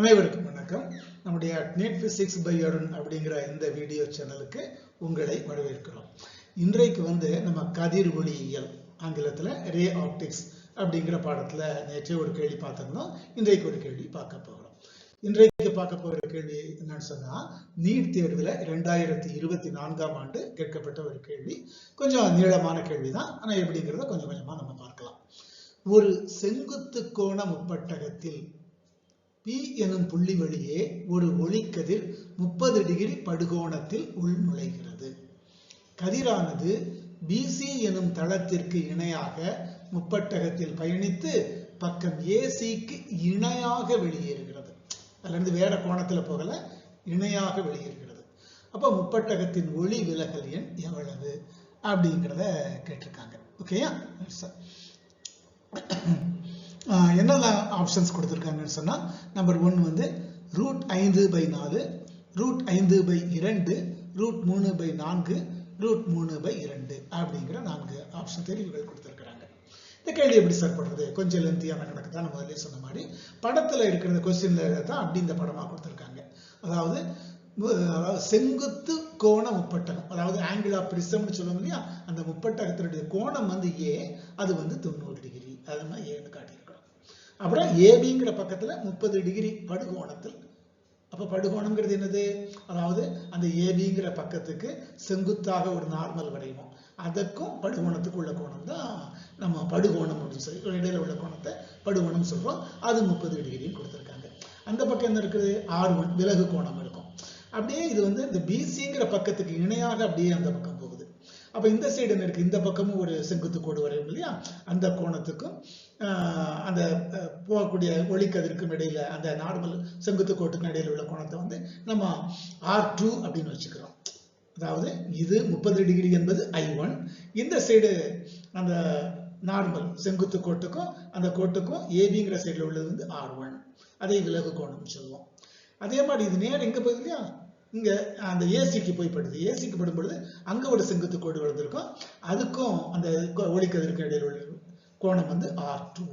அனைவருக்கும் வணக்கம். நம்முடைய நெட் பிசிக்ஸ் பை அருண் அப்படிங்கிற இந்த வீடியோ சேனலுக்கு உங்களை வரவேற்கிறோம். இன்றைக்கு வந்து நம்ம கதிர் ஒளியியல் ஆங்கிலத்தில் ரே ஆப்டிக்ஸ் அப்படிங்கிற பாடத்தில் நேற்றே ஒரு கேள்வி பார்த்துருந்தோம். இன்றைக்கு ஒரு கேள்வி பார்க்க போகிறோம் இன்றைக்கு பார்க்க போகிற கேள்வி என்னன்னு சொன்னால் நீட் தேர்வில் ரெண்டாயிரத்தி இருபத்தி நான்காம் ஆண்டு கேட்கப்பட்ட ஒரு கேள்வி. கொஞ்சம் நீளமான கேள்வி தான் ஆனால் எப்படிங்கிறத கொஞ்சம் கொஞ்சமாக நம்ம பார்க்கலாம். ஒரு செங்குத்து கோண முப்பட்டகத்தில் பி எனும் புள்ளி வழியே ஒரு ஒளிக்கதிர் முப்பது டிகிரி படுகோணத்தில் உள் நுழைகிறது. கதிரானது பிசி எனும் தளத்திற்கு இணையாக முப்பட்டகத்தில் பயணித்து பக்கம் ஏசிக்கு இணையாக வெளியேறுகிறது. அதுலேருந்து வேற கோணத்தில் போகல இணையாக வெளியேறுகிறது. அப்போ முப்பட்டகத்தின் ஒளி விலகல் எண் எவ்வளவு? அப்படிங்கிறத கேட்டிருக்காங்க. ஓகேயா? ஆஹ் என்னெல்லாம் ஆப்ஷன்ஸ் கொடுத்துருக்காங்கன்னு சொன்னால் நம்பர் ஒன் வந்து ரூட் ஐந்து பை நாலு ரூட் ஐந்து பை இரண்டு ரூட் மூணு பை நான்கு ரூட் மூணு பை இரண்டு அப்படிங்கிற நான்கு ஆப்ஷன் தெரிவுகள் கொடுத்துருக்குறாங்க. இந்த கேள்வி எப்படி சார் பண்ணுறது கொஞ்சம் லென்த்தியான கணக்கு தான் நம்ம முதல்ல சொன்ன மாதிரி. படத்தில் இருக்கிற கொஸ்டின்ல தான் அப்படி இந்த படமாக கொடுத்துருக்காங்க. அதாவது அதாவது செங்குத்து கோண முப்பட்டகம் அதாவது ஆங்கிள் ஆஃப் பிரிசம்னு சொல்லுவோம் இல்லையா? அந்த முப்பட்டகத்தினுடைய கோணம் வந்து ஏ அது வந்து தொண்ணூறு டிகிரி அது மாதிரி ஏன்னு காட்டி அப்புறம் ஏபிங்கிற பக்கத்தில் முப்பது டிகிரி படுகோணத்தில். அப்போ படுகோணம்ங்கிறது என்னது? அதாவது அந்த ஏபிங்கிற பக்கத்துக்கு செங்குத்தாக ஒரு நார்மல் வரைவோம். அதற்கும் படுகோணத்துக்கு உள்ள கோணம் தான் நம்ம படுகோணம் அப்படின்னு சொல்லி இடையில உள்ள கோணத்தை படுகோணம் சொல்றோம். அது முப்பது டிகிரின்னு கொடுத்துருக்காங்க. அந்த பக்கம் என்ன இருக்குது? ஆர் ஒன் விலகு கோணம் இருக்கும். அப்படியே இது வந்து இந்த பிசிங்கிற பக்கத்துக்கு இணையாக அப்படியே அந்த பக்கம் அப்ப இந்த சைடு என்ன இருக்கு? இந்த பக்கமும் ஒரு செங்குத்து கோடு வரையும் இல்லையா? அந்த கோணத்துக்கும் அந்த போகக்கூடிய ஒளிக்கதிருக்கும் இடையில அந்த நார்மல் செங்குத்து கோட்டுக்கும் இடையில உள்ள கோணத்தை வந்து நம்ம ஆர் டூ அப்படின்னு வச்சுக்கிறோம். அதாவது இது முப்பது டிகிரி என்பது ஐ ஒன் இந்த சைடு அந்த நார்மல் செங்குத்து கோட்டுக்கும் அந்த கோட்டுக்கும் ஏபிங்கிற சைடில் உள்ளது வந்து ஆர் ஒன் அதை விலகு கோணம் சொல்லுவோம். அதே மாதிரி இது நேரம் எங்க போகுது இல்லையா? இங்க அந்த ஏசிக்கு போய் படுது ஏசிக்கு படும் பொழுது அங்க ஒரு செங்குத்து கோடு வளர்ந்துருக்கும். அதுக்கும் அந்த ஒளிக்கதிருக்கு இடையில உள்ள கோணம் வந்து ஆர் டூ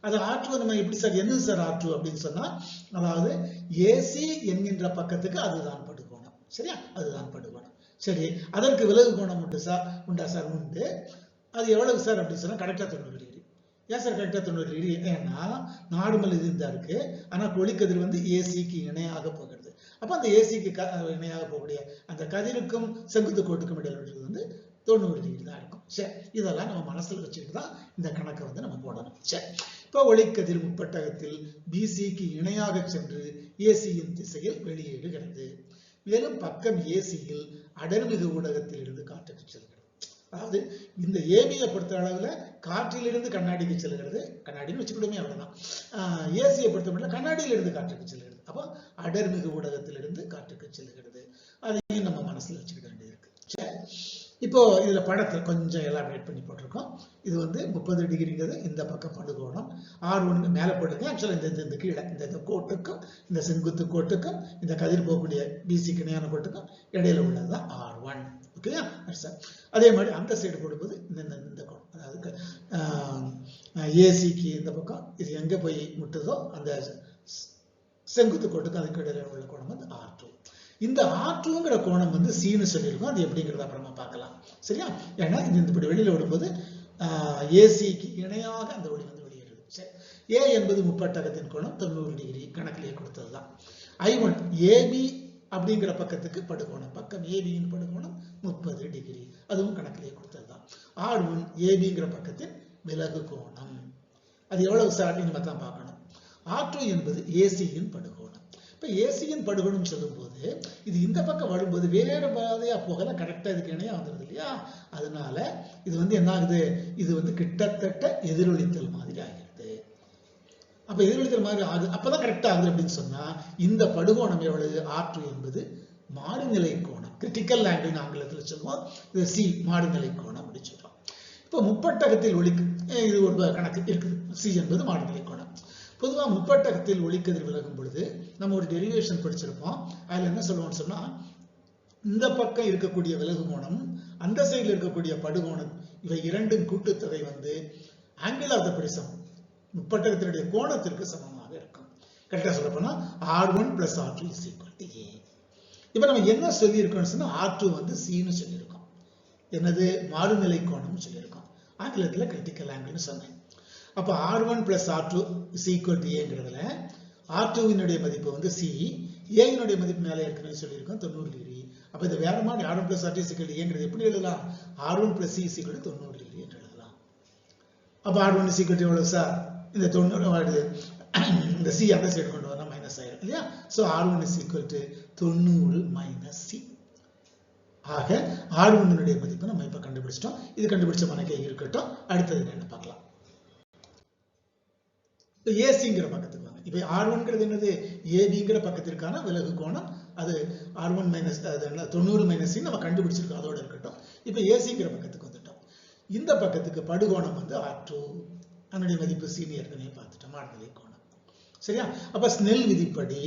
அது ஆர் டூ நம்ம எப்படி சார் என்னது சார் ஆர் டூ அப்படின்னு சொன்னா அதாவது ஏசி என்கின்ற பக்கத்துக்கு அதுதான் படுகோணம். சரியா? அதுதான் படுகோணம். சரி அதற்கு விலகு கோணம் உண்டு சார். உண்டா சார்? உண்டு. அது எவ்வளவு சார் அப்படின்னு சொன்னா கரெக்டா தொண்ணூறு டிகிரி. ஏன் சார் கரெக்டா தொண்ணூறு டிகிரி? ஏன்னா நார்மல் இது இருந்தா இருக்கு. ஆனா ஒளிக்கதிர் வந்து ஏசிக்கு இணையாக போகிறது அப்போ அந்த ஏசிக்கு க இணையாக போகக்கூடிய அந்த கதிருக்கும் செங்குத்து கோட்டுக்கும் இடையில வந்து தொண்ணூறு டிகிரி தான் இருக்கும். சரி இதெல்லாம் நம்ம மனசில் வச்சுக்கிட்டு தான் இந்த கணக்கை வந்து நம்ம போடணும். சரி இப்போ ஒளிக்கதிர் முப்பட்டகத்தில் பிசிக்கு இணையாக சென்று ஏசியின் திசையில் வெளியேறுகிறது மேலும் பக்கம் ஏசியில் அடர்மிகு ஊடகத்தில் இருந்து காற்றுக்கு செல்கிறது அதாவது இந்த ஏபியை பொறுத்த அளவுல காற்றிலிருந்து கண்ணாடிக்கு செல்கிறது. கண்ணாடின்னு வச்சுக்கிடுமே அவ்வளவுதான். ஏசியை பொறுத்த மட்டும் கண்ணாடியிலிருந்து காற்றுக்கு செல்கிறது. அப்போ அடர்மிகு ஊடகத்திலிருந்து காற்றுக்கு செல்கிறது. அதையும் நம்ம மனசுல வச்சுக்கிட வேண்டியது இருக்கு சரி இப்போ இதுல படத்தை கொஞ்சம் எலாபரேட் பண்ணி போட்டிருக்கோம். இது வந்து முப்பது டிகிரிங்கிறது இந்த பக்கம் படுகோணம் ஆறு ஒன்று மேலே போட்டுக்கு ஆக்சுவலாக இந்த இந்த கீழே இந்த கோட்டுக்கும் இந்த செங்குத்து கோட்டுக்கும் இந்த கதிர் போகக்கூடிய பிசிக்கு இணையான கோட்டுக்கும் இடையில உள்ளது தான் ஆர் ஒன் ஓகேயா சார் அதே மாதிரி அந்த சைடு போடும்போது இந்த இந்த கோணம் அதாவது ஏசிக்கு இந்த பக்கம் இது எங்கே போய் முட்டுதோ அந்த செங்குத்து கோட்டுக்கு அதுக்கு இடையில உள்ள கோணம் வந்து ஆர் டூ இந்த ஆற்றுங்கிற கோணம் வந்து சீனு சொல்லியிருக்கோம். அது எப்படிங்கிறத அப்புறமா பார்க்கலாம். சரியா? ஏன்னா இது இப்படி வெளியில் விடும்போது ஏசிக்கு இணையாக அந்த ஒளி வந்து வெளியேறுது. சரி. ஏ என்பது முப்பட்டகத்தின் கோணம் தொண்ணூறு டிகிரி கணக்கிலேயே கொடுத்தது தான் ஐ ஒன் ஏபி அப்படிங்கிற பக்கத்துக்கு படுகோணம். பக்கம் ஏபியின் படுகோணம் முப்பது டிகிரி அதுவும் கணக்கிலேயே கொடுத்தது தான் ஆர் ஒன் ஏபிங்கிற பக்கத்தின் விலகு கோணம். அது எவ்வளவு சார் நம்ம தான் பார்க்கணும். ஆர் டூ என்பது ஏசியின் படுகோணம். இப்போ ஏசியின் படுகோணம் சொல்லும்போது இது இந்த பக்கம் வரும்போது வேறு பாதையாக போகல கரெக்டாக இதுக்கு இணையாக வந்துடுது இல்லையா? அதனால இது வந்து என்ன ஆகுது இது வந்து கிட்டத்தட்ட எதிரொலித்தல் மாதிரி. அப்ப எதிரொலித்தல் மாதிரி ஆகுது. அப்பதான் கரெக்டா ஆகுது அப்படின்னு சொன்னா இந்த படுகோணம் எவ்வளவு? ஆற்று என்பது மாறுநிலை கோணம். கிரிட்டிக்கல் ஆங்கிள் ஆங்கிலத்தில் சொல்லுவோம். இது சி மாறுநிலை கோணம் அப்படின்னு சொல்றோம். இப்போ முப்பட்டகத்தில் ஒளிக்கு இது ஒரு கணக்கு இருக்குது. சி என்பது மாறுநிலை கோணம். பொதுவாக முப்பட்டகத்தில் ஒளிக்கதிர் விலகும் பொழுது நம்ம ஒரு டெரிவேஷன் படிச்சிருப்போம். அதில் என்ன சொல்லுவோம்னு சொன்னால் இந்த பக்கம் இருக்கக்கூடிய விலகு கோணம் அந்த சைடில் இருக்கக்கூடிய படுகோணம் இவை இரண்டும் கூட்டுத்தொகை வந்து ஆங்கிள் ஆஃப் த பிரிசம் முப்பட்டகத்தினுடைய கோணத்திற்கு சமமாக இருக்கும். கரெக்டாக சொல்ல போனா R one plus R two is equal to A இப்போ நம்ம என்ன சொல்லியிருக்கோம்னு சொன்னா ஆர் டூ வந்து சின்னு சொல்லியிருக்கோம். என்னது? மாறுநிலை கோணம்னு சொல்லியிருக்கோம். ஆங்கிலத்தில் கிரிட்டிக்கல் ஆங்கிள்னு சொன்னேன். அப்போ R one plus R two is equal to ஏங்கிறதுல R டூவினுடைய மதிப்பு வந்து சி ஏயினுடைய மதிப்பு மேலே ஏற்கனவே சொல்லியிருக்கோம் தொண்ணூறு டிகிரி அப்போ இது வேற மாதிரி R one plus R two சிக்கல் ஏங்கிறது எப்படி எழுதலாம்? ஆர் ஒன் பிளஸ் சி சிக்கல் தொண்ணூறு டிகிரி என்று எழுதலாம். அப்போ ஆர் ஒன் சிக்கல் எவ்வளவு சார் இந்த தொண்ணூறு வருது இந்த சி அந்த சைடு கொண்டு வந்தால் மைனஸ் ஆயிடும் இல்லையா? So R one is equal to தொண்ணூறு மைனஸ் சி ஆக ஆர் ஒன்னுடைய மதிப்பு நம்ம இப்போ கண்டுபிடிச்சிட்டோம். இது கண்டுபிடிச்ச மனக்கே இருக்கட்டும்? அடுத்தது என்ன பார்க்கலாம். ஏசிங்கிற பக்கத்துக்கு வாங்க. இப்போ ஆர் ஒன்கிறது என்னது? ஏபிங்கிற பக்கத்திற்கான விலகு கோணம். அது ஆர் ஒன் மைனஸ் அது என்ன? தொண்ணூறு மைனஸ் நம்ம கண்டுபிடிச்சிருக்கோம். அதோட இருக்கட்டும். இப்போ ஏசிங்கிற பக்கத்துக்கு வந்துட்டோம். இந்த பக்கத்துக்கு படுகோணம் வந்து ஆர் டூ அதனுடைய மதிப்பு சீனி ஏற்கனவே பார்த்துட்டோம் மாறுதலை கோணம். சரியா? அப்ப ஸ்னெல் விதிப்படி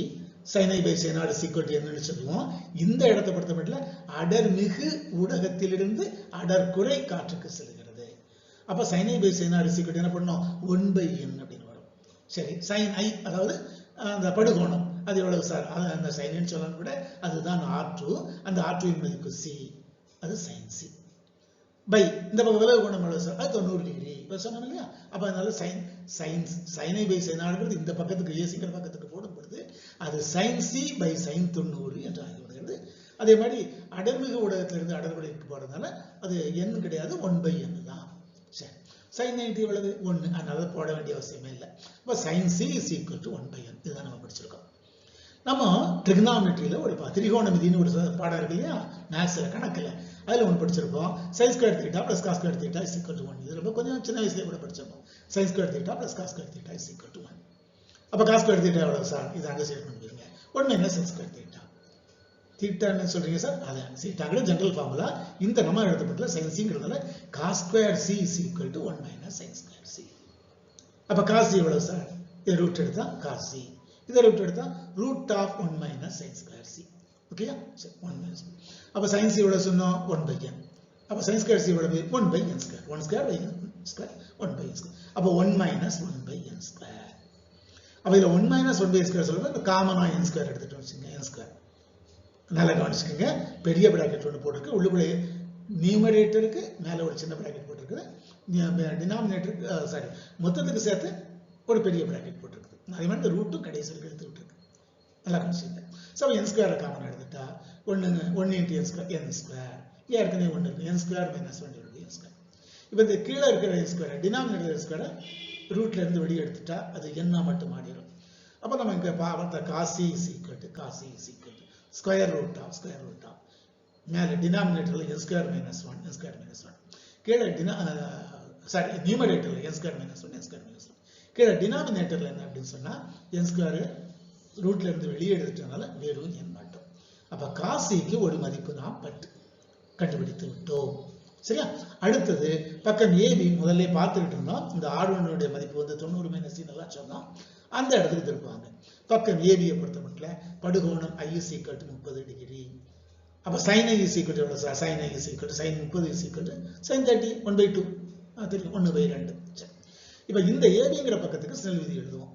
சைனை பை சைனாடு சீக்வல் என்னன்னு சொல்லுவோம். இந்த இடத்தை பொறுத்த மட்டும் அடர்மிகு ஊடகத்திலிருந்து அடர்குறை காற்றுக்கு செல்கிறது. அப்ப சைனை பை சைனாடு சீக்வல் என்ன பண்ணோம் ஒன் பை என் அப்படின்னு வரும். சரி சைன் ஐ அதாவது அந்த படுகோணம். அது எவ்வளவு சார் அது அந்த சைனுன்னு சொல்லணும் கூட அதுதான் ஆர் டூ அந்த ஆர் டூ மதிப்பு சி அது சைன் சி பை. இந்த பக்கம் விலகு கோணம் எவ்வளவு சார் அது தொண்ணூறு டிகிரி இப்போ சொன்னோம் இல்லையா? அப்போ அதனால சைன் சைன்ஸ் சைனை பை சைனாடுங்கிறது இந்த பக்கத்துக்கு ஏசிங்கிற பக்கத்துக்கு போடும் பொழுது அது சைன் சி பை சைன் தொண்ணூறு என்று ஆகிவிடுகிறது. அதே மாதிரி அடர்மிகு ஊடகத்திலிருந்து அடர்வடைக்கு போகிறதுனால அது எண் கிடையாது ஒன் பை எண் தான். சரி. சைன் நைன்டி எவ்வளவு ஒன்று அதனால போட வேண்டிய அவசியமே இல்லை. இப்போ sine C is equal to one by n இதுதான் நம்ம படிச்சிருக்கோம். நம்ம ட்ரிகனாமெட்ரியில் ஒரு பா- திரிகோணமிதின்னு ஒரு பாடம் இருக்கு இல்லையா? மேக்ஸில் கணக்கில். அதில் ஒன்று படிச்சிருப்போம். Sine square theta plus cos square theta is equal to one இது ரொம்ப கொஞ்சம் சின்ன வயசுலேயே கூட படிச்சிருப்போம். Sine square theta plus cos square theta is equal to one அப்போ காஸ் ஸ்கொயர் தீட்டா எவ்வளோ சார் இது அங்கே சேட் கொண்டு ஒன்று ஒன் மைனஸ் ஸ்கொயர் தீட்டா தீட்டான்னு சொல்றீங்க சார் அது சீட்டாங்கிற ஜென்ரல் ஃபார்முலா இந்த நம்ம எழுதப்பட்ட sine cos square C is equal to one minus science square C அப்போ காஸ் எவ்வளவு சார் இது ரூட் எடுத்தால் காஸ் சி இதை ரூட் எடுத்தால் root of one minus sine square C ஓகேயா சரி ஒன் மைனஸ் அப்போ சயின்ஸ் சி சொன்னோம் ஒன் பை என் அப்போ சயின்ஸ் ஸ்கொயர் சி எவ்வளவு one by N square one square by N square one by N square அப்போ one minus one by N square அப்போ இதில் one minus one by square சொல்லும்போது காமனாக n square எடுத்துகிட்டு வச்சுங்க n square நல்லா கவனிச்சுக்கோங்க பெரிய ப்ராக்கெட் ஒன்று போட்டிருக்கு உள்ளுக்குள்ளே நியூமரேட்டருக்கு மேலே ஒரு சின்ன ப்ராக்கெட் போட்டிருக்குது டினாமினேட்டருக்கு சாரி மொத்தத்துக்கு சேர்த்து ஒரு பெரிய ப்ராக்கெட் போட்டிருக்குது அதே மாதிரி இந்த ரூட்டும் கடைசியில் எடுத்து விட்டுருக்கு நல்லா கவனிச்சுங்க ஸோ என் ஸ்கொயரை காமன் எடுத்துட்டா ஒன்றுங்க one into n square n square ஏற்கனவே ஒன்று இருக்கு. என் ஸ்கொயர் மைனஸ் ஒன் இருக்கு என் ஸ்கொயர் இப்போ இந்த கீழே இருக்கிற என் ஸ்கொயர் டினாமினேட்டர் ஸ்கொயரை ரூட்ல இருந்து வெளியே எடுத்துட்டா அது என்ன மட்டும் மாறிடும். அப்போ நம்ம இங்கே பார்த்த காசி சீக்வெட் cos i சீக்வெட் square root of square root of மேலே டினாமினேட்டரில் n square minus one n square minus one கீழே டினா சாரி நியூமரேட்டரில் n square minus one n square minus one கீழே டினாமினேட்டரில் என்ன அப்படின்னு சொன்னால் என் ஸ்கொயர் ரூட்ல இருந்து வெளியே எடுத்துட்டனால வெறும் என் அப்போ காசிக்கு ஒரு மதிப்பு நாம் பட்டு கண்டுபிடித்து விட்டோம். சரியா? அடுத்தது பக்கம் ஏபி முதல்ல பார்த்துக்கிட்டு இருந்தோம். இந்த ஆர் ஒன்னுடைய மதிப்பு வந்து தொண்ணூறு மைனஸ் நல்லா சொன்னோம். அந்த இடத்துக்கு திருப்பாங்க பக்கம் ஏபியை பொறுத்த மட்டும் படுகோணம் ஐ இஸ் முப்பது டிகிரி அப்போ சைன் ஐ இஸ் ஈக்குவல் எவ்வளோ sir sine I is sine முப்பது is equal sine thirty one by two தெரியும். ஒன்று பை ரெண்டு இப்போ இந்த ஏபிங்கிற பக்கத்துக்கு செல் விதி எழுதுவோம்.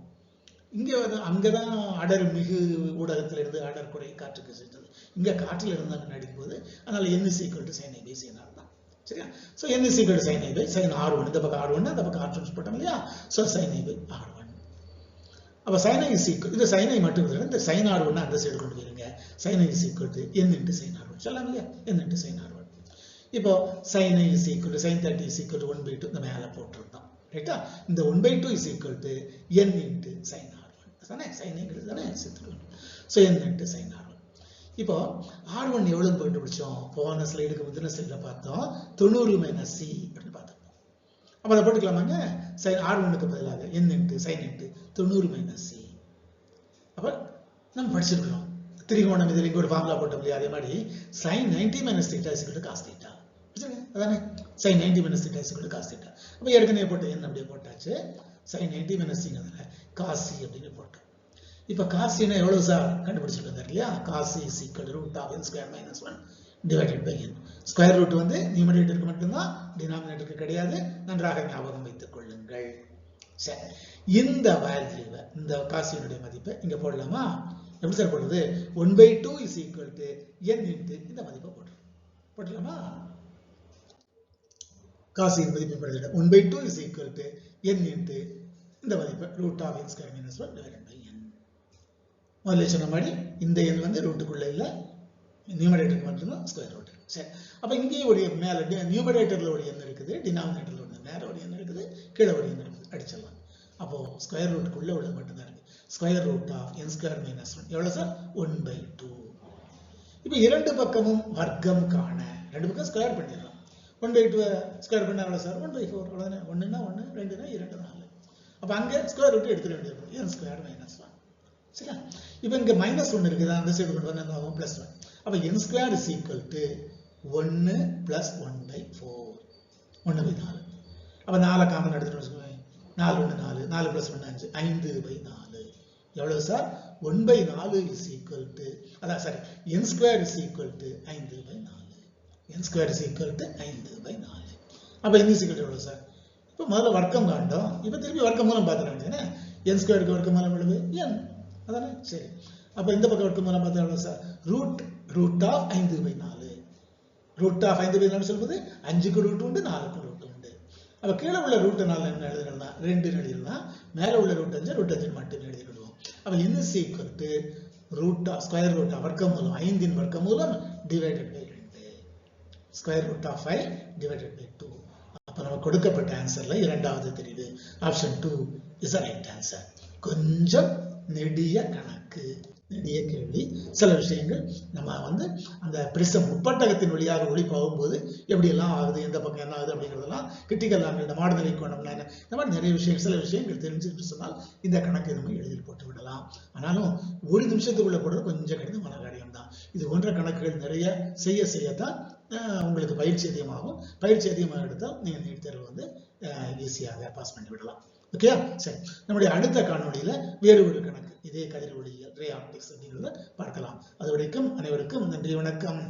இங்கே வந்து அங்கே தான் அடர் மிகு ஊடகத்திலிருந்து அடர் குறை காற்றுக்கு சென்றது. இங்கே காற்றில் இருந்து அங்கே நடிக்கும்போது அதனால் n is equal to sine I by sine R தான் சரியா? So n is equal to sine I by sine R one இந்த பக்கம் ஆர் ஒன் அந்த பக்கம் ஆர் ஒன் போட்டோம் இல்லையா? So sine I by R one அப்போ சைன் ஐ இஸ் ஈக்குவல் இது சைன் ஐ மட்டும் இல்லை இந்த சைன் ஆர் ஒன்று அந்த சைடு கொண்டு போயிருங்க. Sine I is equal to n into sine R one சொல்லலாம் இல்லையா? N into sine R one இப்போ sine I is equal to sine thirty is equal to one by two இந்த மேலே போட்டிருந்தோம். ரைட்டா இந்த one by two is equal to n into sine R sine தானே தானே சித்துருவன் so n into sine R இப்போ R one எவ்வளவு பிடிச்சோம் போன ஸ்லைடுக்கு முந்தின ஸ்லைடில் பார்த்தோம். தொண்ணூறு மைனஸ் சி அப்படின்னு பார்த்தோம் அப்போ அதை போட்டுக்கலாமாங்க? சைன் ஆர் ஒன்னுக்கு பதிலாக என் இன்ட்டு சைன் இன்ட்டு தொண்ணூறு மைனஸ் சி அப்போ நம்ம படிச்சிருக்கிறோம். திரிகோணம் இதில் இங்கே ஒரு ஃபார்முலா போட்டோம் இல்லையா? அதே மாதிரி sine ninety minus theta is cos theta அதானே? Sine ninety minus theta is cos theta அப்போ ஏற்கனவே போட்டு என்ன அப்படியே போட்டாச்சு. சைன் நைன்டி மைனஸ் சிங்கிறதுல காசி அப்படின்னு போட்டோம் இப்போ காசினா எவ்வளவு சார் கண்டுபிடிச்சிருக்காங்க இல்லையா? Cos i is root of n square minus one divided by n square root வந்து நியூமரேட்டருக்கு மட்டும்தான் டினாமினேட்டருக்கு கிடையாது. நன்றாக ஞாபகம் வைத்துக் கொள்ளுங்கள். சரி. இந்த வேல்யூவை இந்த காசியினுடைய மதிப்பை இங்கே போடலாமா? எப்படி சார் போடுறது? One by two is equal to n into இந்த மதிப்பை போடுறோம். போட்டலாமா? காசி மதிப்பை படுத்திட one by two is equal to n into இந்த மதிப்பை root of n square minus one divided by n முதல்ல சொன்ன மாதிரி இந்த எண் வந்து ரூட்டுக்குள்ள இல்லை. நியூமரேட்டருக்கு மட்டும்தான் ஸ்கொயர் ரூட் சரி. அப்போ இங்கேயும் ஒரு மேலே நியூமரேட்டரில் ஒரு எண் இருக்குது டினாமினேட்டரில் ஒரு நேரம் ஒரு எண் இருக்குது கீழே ஒரு எண் இருக்குது. அடிச்சிடலாம். அப்போ ஸ்கொயர் ரூட்டுக்குள்ளே உள்ளது மட்டும்தான் இருக்கு. Square root of n square minus one எவ்வளோ சார் ஒன் பை டூ இப்போ இரண்டு பக்கமும் வர்க்கம் காண ரெண்டு பக்கம் ஸ்கொயர் பண்ணிடலாம். ஒன் பை டூ ஸ்கொயர் பண்ண எவ்வளோ சார். ஒன் பை ஃபோர் அவ்வளோதானே ஒன்றுனா ஒன்று ரெண்டுனா இரண்டு நாலு. அப்போ அங்கே ஸ்கொயர் ரூட் எடுத்துட வேண்டியது என் ஸ்கொயர் மைனஸ் ஒன் சரியா? இப்போ இங்கே மைனஸ் ஒன்று இருக்குது? அந்த சைடு கொண்டு வந்து ஆகும்? ப்ளஸ் ஒன் அப்போ n square is equal to ஒன்று ப்ளஸ் ஒன் பை ஃபோர் ஒன்று பை நாலு அப்போ நாலை காமன் எடுத்துட்டு வச்சுக்கோங்க நாலு ஒன்று நாலு. நாலு ப்ளஸ் ஒன்று அஞ்சு. ஐந்து பை நாலு. எவ்வளவு சார் ஒன் பை நாலு இஸ் ஈக்குவல் டு அதான் sorry n square is equal to ஐந்து பை நாலு. N square is equal to ஐந்து பை நாலு அப்போ என் இஸ் எவ்வளவு சார் இப்போ முதல்ல வர்க்கம் காண்டோம் இப்போ திருப்பி வர்க்கம் மூலம் பார்த்துட வேண்டியதுனே? என் ஸ்கொயருக்கு வர்க்க மூலம் எவ்வளவு? என் அதானே? சரி. அப்போ இந்த பக்கம் வர்க்க மூலம் பார்த்தா சார் ரூட் ரூட் ஆஃப் ஐந்து பை நாலு. ரூட் ஆஃப் ஐந்து பை நாலு சொல்வது அஞ்சுக்கு ரூட் உண்டு நாலுக்கு ரூட் உண்டு. அப்போ கீழே உள்ள ரூட் நாலு என்ன எழுதலாம் ரெண்டு எழுதிடலாம் மேலே உள்ள ரூட் அஞ்சு ரூட் அஞ்சு மட்டும் எழுதிடுவோம். அப்போ இந்த சீக்வல் ரூட் ஆஃப் ஸ்கொயர் ரூட் வர்க்கம் மூலம் ஐந்தின் வர்க்கம் மூலம் divided by square root of five divided by two அப்போ நம்ம கொடுக்கப்பட்ட ஆன்சர்ல இரண்டாவது தெரியுது. Option two is right answer கொஞ்சம் நெடிய கணக்கு. நெடிய கேள்வி. சில விஷயங்கள் நம்ம வந்து அந்த பிரிசம் முப்பட்டகத்தின் வழியாக ஒளி போகும்போது எப்படி எல்லாம் ஆகுது எந்த பக்கம் என்ன ஆகுது அப்படிங்கிறதெல்லாம் கிரிட்டிக்கல் ஆங்கிள் இந்த மாடுதலை கோணம்னா என்ன இந்த மாதிரி நிறைய விஷயங்கள் சில விஷயங்கள் தெரிஞ்சுட்டு சொன்னால் இந்த கணக்கு நம்ம எளிதில் போட்டு விடலாம். ஆனாலும் ஒரு நிமிஷத்துக்குள்ள போடுறது கொஞ்சம் கடினமான காரியம் தான். இது போன்ற கணக்குகள் நிறைய செய்ய செய்யத்தான் உங்களுக்கு பயிற்சி அதிகமாகும். பயிற்சி அதிகமாக எடுத்தால் நீங்கள் நீட் தேர்வு வந்து ஈஸியாக பாஸ் பண்ணி விடலாம் ஓகே சரி நம்முடைய அடுத்த காணொலியில வேறு ஒரு கணக்கு இதே கதிர் ஒளியியல் ரே ஆப்டிக்ஸ் அப்படிங்கிறத பார்க்கலாம் அது வரைக்கும் அனைவருக்கும் நன்றி வணக்கம்